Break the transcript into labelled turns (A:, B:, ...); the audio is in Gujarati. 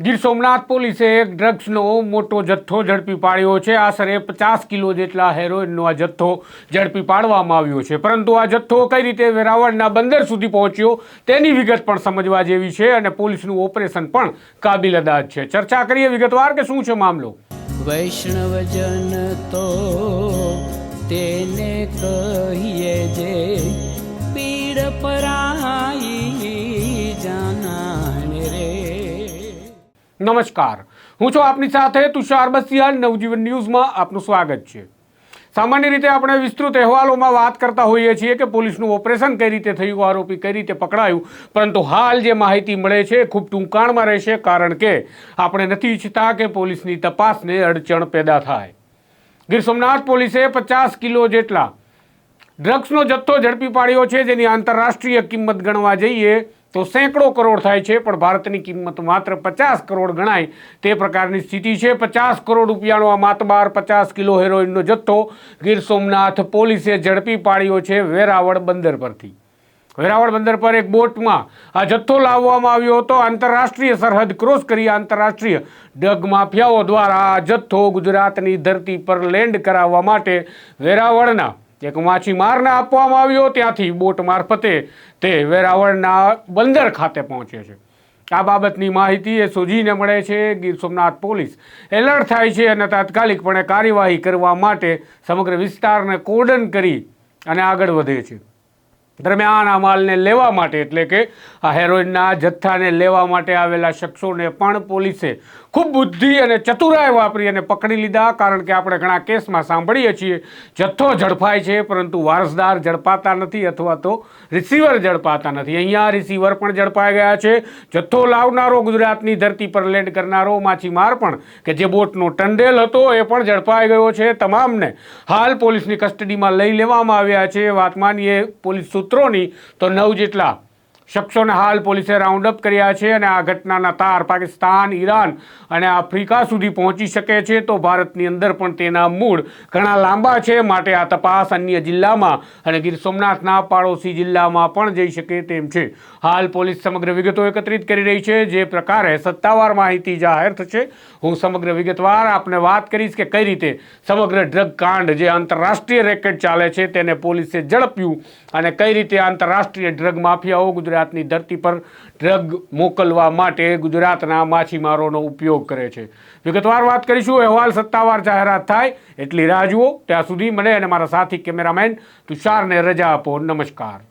A: ગીર સોમનાથ પોલીસે એક ડ્રગ્સનો મોટો જથ્થો ઝડપી પાડ્યો છે. આશરે પચાસ કિલો જેટલા હેરોઇનનો આ જથ્થો ઝડપી પાડવામાં આવ્યો છે. પરંતુ આ જથ્થો કઈ રીતે વેરાવળના બંદર સુધી પહોંચ્યો તેની વિગત પણ સમજવા જેવી છે અને પોલીસનું ઓપરેશન પણ કાબિલ અદાજ છે. ચર્ચા કરીએ વિગતવાર કે શું છે મામલો?
B: વૈષ્ણવજન તો તેને કહીએ જે પીડ પરાઈ
A: નમસ્કાર. હું છું આપની સાથે તુષાર બસિયા નવજીવન ન્યૂઝમાં આપનું સ્વાગત છે. સામાન્ય રીતે આપણે વિસ્તૃત અહેવાલોમાં વાત કરતા હોઈએ છીએ કે પોલીસનું ઓપરેશન કઈ રીતે થયું, આરોપી કઈ રીતે પકડાયું, પરંતુ હાલ જે માહિતી મળે છે ખૂબ ટૂંકાણમાં રહેશે કારણ કે આપણે નથી ઈચ્છતા કે પોલીસની તપાસને અડચણ પેદા થાય. ગીર સોમનાથ પોલીસે પચાસ કિલો જેટલા ડ્રગ્સનો જથ્થો ઝડપી પાડ્યો છે, જેની આંતરરાષ્ટ્રીય કિંમત ગણવા જઈએ તો સેંકડો કરોડ થાય છે, પણ ભારતની કિંમત માત્ર પચાસ કરોડ ગણાય. તે પ્રકારની સ્થિતિ છે. પચાસ કરોડ રૂપિયાનો આ માતબાર, પચાસ કિલો હેરોઇનનો જથ્થો ગીર સોમનાથ પોલીસે ઝડપી પાડ્યો છે વેરાવળ બંદર પરથી. વેરાવળ બંદર પર એક બોટમાં આ જથ્થો લાવવામાં આવ્યો હતો. આંતરરાષ્ટ્રીય સરહદ ક્રોસ કરી આંતરરાષ્ટ્રીય ડગ માફિયાઓ દ્વારા આ જથ્થો ગુજરાતની ધરતી પર લેન્ડ કરાવવા માટે વેરાવળના એક માછીમારને આપવામાં આવ્યો ત્યાંથી બોટ મારફતે તે વેરાવળના બંદર ખાતે પહોંચે છે. આ બાબતની માહિતી એ સોજીને મળે છે, ગીર સોમનાથ પોલીસ. એલર્ટ થાય છે અને તાત્કાલિકપણે કાર્યવાહી કરવા માટે સમગ્ર વિસ્તારને કોર્ડન કરી અને આગળ વધે છે. દરમિયાન આ માલને લેવા માટે, એટલે કે આ હેરોઇનના જથ્થાને લેવા માટે આવેલા શખ્સોને પણ પોલીસે ખૂબ બુદ્ધિ અને ચતુરાઈ વાપરી અને પકડી લીધા. કારણ કે આપણે ઘણા કેસમાં સાંભળીએ છીએ, જથ્થો ઝડપાય છે, પરંતુ વારસદાર ઝડપાતા નથી અથવા તો રિસીવર ઝડપાતા નથી. અહીંયા રિસીવર પણ ઝડપાઈ ગયા છે. જથ્થો લાવનારો ગુજરાતની ધરતી પર લેન્ડ કરનારો માછીમાર પણ, કે જે બોટનો ટંડેલ હતો એ પણ ઝડપાઈ ગયો છે. તમામને હાલ પોલીસની કસ્ટડીમાં લઈ લેવામાં આવ્યા છે. વાત માનીએ, પોલીસ સૂત્રોની તો નવ જેટલા શખ્સોને હાલ પોલીસે રાઉન્ડ અપ કર્યા છે અને આ ઘટનાના તાર પાકિસ્તાન, ઈરાન અને આફ્રિકા સુધી પહોંચી શકે છે તો ભારતની અંદર પણ તેના મૂળ ઘણા લાંબા છે. માટે આ તપાસ અન્ય જિલ્લામાં અને ગીર સોમનાથના પાડોશી જિલ્લામાં પણ જઈ શકે તેમ છે. હાલ પોલીસ સમગ્ર વિગતો એકત્રિત કરી રહી છે. જે પ્રકારે સત્તાવાર માહિતી જાહેર થશે. હું સમગ્ર વિગતવાર આપને વાત કરીશ કે કઈ રીતે સમગ્ર ડ્રગ કાંડ જે આંતરરાષ્ટ્રીય રેકેટ ચાલે છે તેને પોલીસે ઝડપ્યું અને કઈ રીતે આંતરરાષ્ટ્રીય ડ્રગ માફિયાઓ ગુજરાતની ધરતી પર ડ્રગ મોકલવા માટે ગુજરાતના માછીમારોનો ઉપયોગ કરે છે. વિગતવાર વાત કરીશું, અહેવાલ સત્તાવાર જાહેરાત થાય એટલી રાહ જુઓ. ત્યાં સુધી મને અને મારા સાથી કેમેરામેન તુષારને રજા આપો. નમસ્કાર.